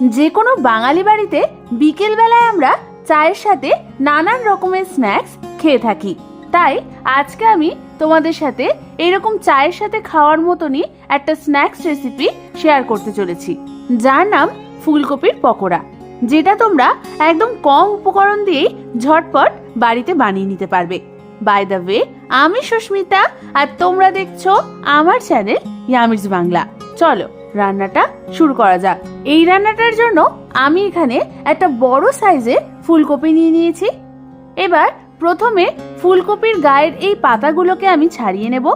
যে কোনো বাঙালি বাড়িতে বিকেলবেলায় আমরা চায়ের সাথে নানান রকমের স্ন্যাক্স খেয়ে থাকি। তাই আজকে আমি তোমাদের সাথে এরকম চায়ের সাথে খাওয়ার মতনই একটা স্ন্যাক্স রেসিপি শেয়ার করতে চলেছি। যার নাম ফুলকপির পকোড়া, যেটা তোমরা একদম কম উপকরণ দিয়েই ঝটপট বাড়িতে বানিয়ে নিতে পারবে। বাই দ্য ওয়ে আমি সুস্মিতা আর তোমরা দেখছ আমার চ্যানেল ইয়ামিজ বাংলা। চলো, রান্নাটা শুরু করা যাক। এই রান্নাটার জন্য আমি এখানে একটা বড় সাইজের ফুলকপি নিয়ে নিয়েছি। এবার প্রথমে ফুলকপির গায়ের এই পাতাগুলোকে আমি ছাড়িয়ে নেব।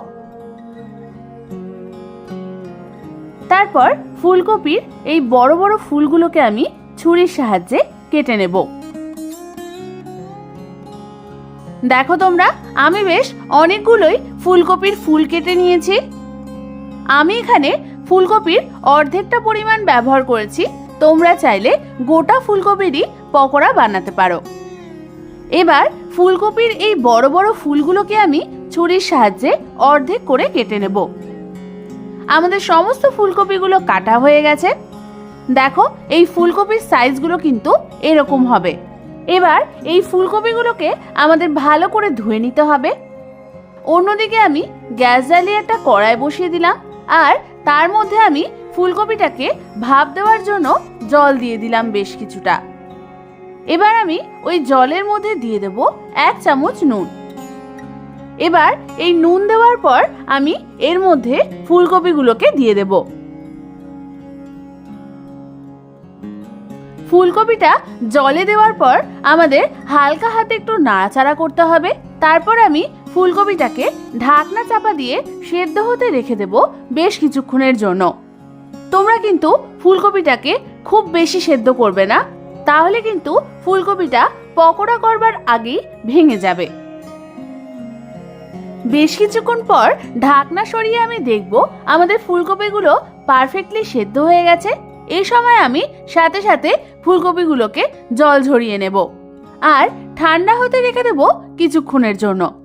তারপর ফুলকপির এই বড় বড় ফুলগুলোকে আমি ছুরির সাহায্যে কেটে নেব। দেখো তোমরা, আমি বেশ অনেকগুলোই ফুলকপির ফুল কেটে নিয়েছি। আমি এখানে ফুলকপির অর্ধেকটা পরিমাণ ব্যবহার করেছি। তোমরা চাইলে গোটা ফুলকপিরই পকোড়া বানাতে পারো। এবার ফুলকপির এই বড় বড় ফুলগুলোকে আমি ছুরির সাহায্যে অর্ধেক করে কেটে নেব। আমাদের সমস্ত ফুলকপিগুলো কাটা হয়ে গেছে। দেখো, এই ফুলকপির সাইজগুলো কিন্তু এরকম হবে। এবার এই ফুলকপিগুলোকে আমাদের ভালো করে ধুয়ে নিতে হবে। অন্যদিকে আমি গ্যাস জ্বালিয়ে একটা কড়াই বসিয়ে দিলাম। আর তার মধ্যে আমি ফুলকপিটাকে ভাপ দেওয়ার জন্য জল দিয়ে দিলাম বেশ কিছুটা। এবার আমি ওই জলের মধ্যে দিয়ে দেব এক চামচ নুন। এবার এই নুন দেওয়ার পর আমি এর মধ্যে ফুলকপিগুলোকে দিয়ে দেব। ফুলকপিটা জলে দেওয়ার পর আমাদের হালকা হাতে একটু নাড়াচাড়া করতে হবে। তারপর আমি ফুলকপিটাকে ঢাকনা চাপা দিয়ে সেদ্ধ হতে রেখে দেব বেশ কিছুক্ষণের জন্য। তোমরা কিন্তু ফুলকপিটাকে খুব বেশি সেদ্ধ করবে না, তাহলে কিন্তু ফুলকপিটা পকোড়া করবার আগেই ভেঙে যাবে। বেশ কিছুক্ষণ পর ঢাকনা সরিয়ে আমি দেখব আমাদের ফুলকপিগুলো পারফেক্টলি সেদ্ধ হয়ে গেছে। এই সময় আমি সাথে সাথে ফুলকপিগুলোকে জল ঝরিয়ে নেব। আর ঠান্ডা হতে রেখে দেব কিছুক্ষণের জন্য।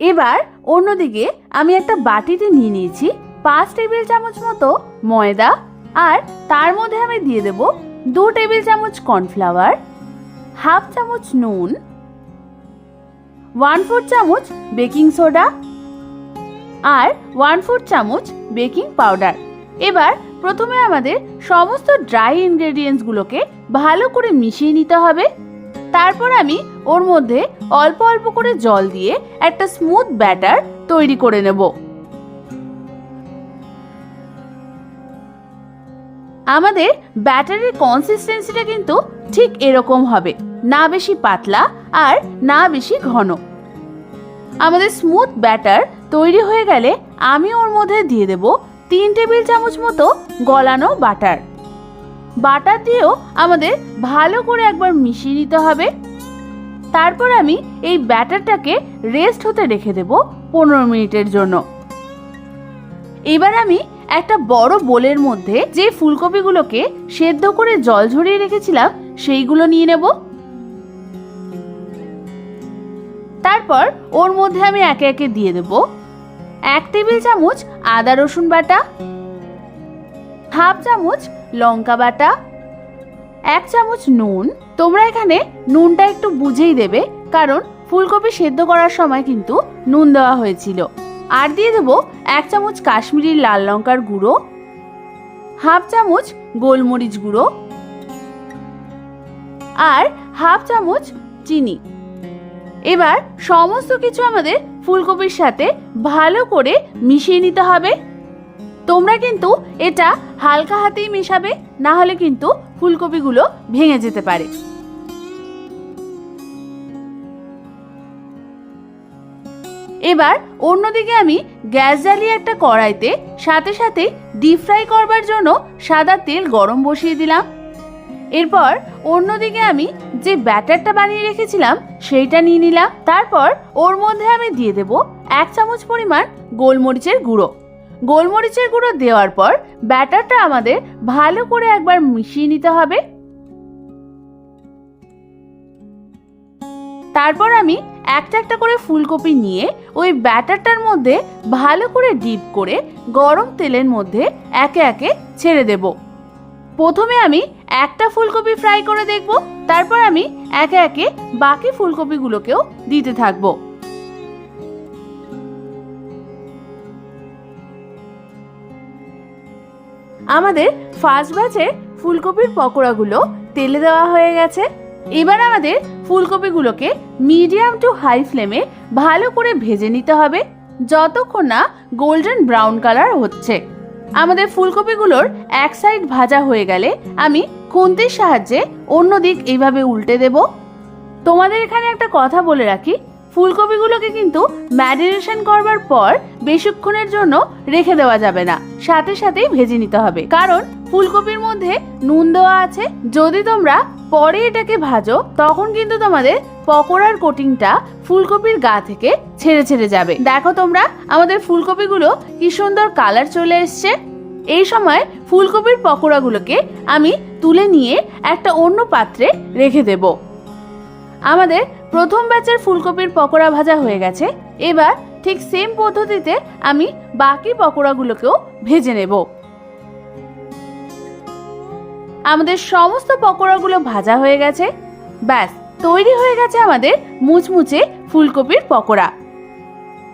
এবার অন্যদিকে আমি একটা বাটিতে নিয়ে নিয়েছি পাঁচ টেবিল চামচ মতো ময়দা আর তার মধ্যে আমি দিয়ে দেব দু টেবিল চামচ কর্নফ্লাওয়ার, হাফ চামচ নুন, ওয়ান ফোর চামচ বেকিং সোডা আর ওয়ান ফোর চামচ বেকিং পাউডার। এবার প্রথমে আমাদের সমস্ত ড্রাই ইনগ্রেডিয়েন্টসগুলোকে ভালো করে মিশিয়ে নিতে হবে। তারপর আমি ওর মধ্যে অল্প অল্প করে জল দিয়ে একটা স্মুথ ব্যাটার তৈরি করে নেব। আমাদের ব্যাটারের কনসিস্টেন্সিটা কিন্তু ঠিক এরকম হবে, না বেশি পাতলা আর না বেশি ঘন। আমাদের স্মুথ ব্যাটার তৈরি হয়ে গেলে আমি ওর মধ্যে দিয়ে দেব তিন টেবিল চামচ মতো গলানো বাটার। বাটার দিয়েও আমাদের ভালো করে একবার মিশিয়ে নিতে হবে। তারপর আমি এই ব্যাটারটাকে রেস্ট হতে রেখে দেব পনেরো মিনিটের জন্য। এবার আমি একটা বড় বোলের মধ্যে যে ফুলকপিগুলোকে সেদ্ধ করে জল ঝরিয়ে রেখেছিলাম, সেইগুলো নিয়ে নেব। তারপর ওর মধ্যে আমি একে একে দিয়ে দেব। এক টেবিল চামচ আদা রসুন বাটা, হাফ চামচ লঙ্কা বাটা, এক চামচ নুন। তোমরা এখানে নুনটা একটু বুঝেই দেবে, কারণ ফুলকপি সেদ্ধ করার সময় কিন্তু নুন দেওয়া হয়েছিল। আর দিয়ে দেবো এক চামচ কাশ্মীরি লাল লঙ্কার গুঁড়ো, হাফ চামচ গোলমরিচ গুঁড়ো, আর হাফ চামচ চিনি। এবার সমস্ত কিছু আমাদের ফুলকপির সাথে ভালো করে মিশিয়ে নিতে হবে। তোমরা কিন্তু এটা হালকা হাতেই মেশাবে, না হলে কিন্তু ফুলকপিগুলো ভেঙে যেতে পারে। এবার অন্যদিকে আমি গ্যাস জ্বালিয়ে একটা কড়াইতে সাথে সাথে ডিপ ফ্রাই করবার জন্য সাদা তেল গরম বসিয়ে দিলাম। এরপর অন্যদিকে আমি যে ব্যাটারটা বানিয়ে রেখেছিলাম, সেইটা নিয়ে নিলাম। তারপর ওর মধ্যে আমি দিয়ে দেব এক চামচ পরিমাণ গোলমরিচের গুঁড়ো। গোলমরিচের গুঁড়ো দেওয়ার পর ব্যাটারটা আমাদের ভালো করে একবার মিশিয়ে নিতে হবে। তারপর আমি একটা একটা করে ফুলকপি নিয়ে ওই ব্যাটারটার মধ্যে ভালো করে ডিপ করে গরম তেলের মধ্যে একে একে ছেড়ে দেব। প্রথমে আমি একটা ফুলকপি ফ্রাই করে দেখব, তারপর আমি একে একে বাকি ফুলকপিগুলোকেও দিতে থাকব। আমাদের ফার্স্ট ব্যাচে ফুলকপির পকোড়াগুলো তেলে দেওয়া হয়ে গেছে। এবার আমাদের ফুলকপিগুলোকে মিডিয়াম টু হাই ফ্লেমে ভালো করে ভেজে নিতে হবে, যতক্ষণ না গোল্ডেন ব্রাউন কালার হচ্ছে। আমাদের ফুলকপিগুলোর এক সাইড ভাজা হয়ে গেলে আমি খুন্তির সাহায্যে অন্য দিক এইভাবে উল্টে দেব। তোমাদের এখানে একটা কথা বলে রাখি ফুলকপিগুলোকে কিন্তু ম্যারিনেশন করবার পর বেশিক্ষণের জন্য রেখে দেওয়া যাবে না। সাথে সাথেই ভেজে নিতে হবে। কারণ ফুলকপির মধ্যে নুন দেওয়া আছে। যদি তোমরা পরে এটাকে ভাজো, তখন কিন্তু তোমাদের পকোড়ার কোটিংটা ফুলকপির গা থেকে ছেড়ে ছেড়ে যাবে। দেখো তোমরা, আমাদের ফুলকপিগুলো কি সুন্দর কালার চলে এসছে। এই সময় ফুলকপির পকোড়াগুলোকে আমি তুলে নিয়ে একটা অন্য পাত্রে রেখে দেবো। আমাদের প্রথম ব্যাচের ফুলকপির পকোড়া ভাজা হয়ে গেছে। এবার ঠিক সেম পদ্ধতিতে আমি বাকি পকোড়াগুলোকেও ভেজে নেব। আমাদের সমস্ত পকোড়াগুলো ভাজা হয়ে গেছে। ব্যাস, তৈরি হয়ে গেছে আমাদের মুচমুচে ফুলকপির পকোড়া।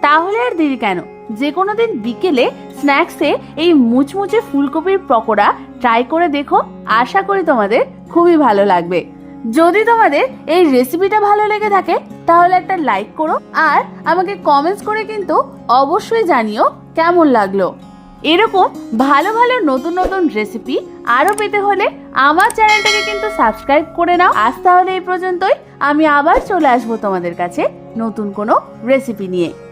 তাহলে আর দেরি কেন? যে কোনো দিন বিকেলে স্ন্যাক্সে এই মুচমুচে ফুলকপির পকোড়া ট্রাই করে দেখো। আশা করি তোমাদের খুবই ভালো লাগবে। যদি তোমাদের এই রেসিপিটা ভালো লেগে থাকে, তাহলে একটা লাইক করো আর আমাকে কমেন্টস করে কিন্তু অবশ্যই জানিও কেমন লাগল। এরকম ভালো ভালো নতুন নতুন রেসিপি আরও পেতে হলে আমার চ্যানেলটাকে কিন্তু সাবস্ক্রাইব করে নাও। আজ তাহলে এই পর্যন্তই। আমি আবার চলে আসব তোমাদের কাছে নতুন কোনো রেসিপি নিয়ে।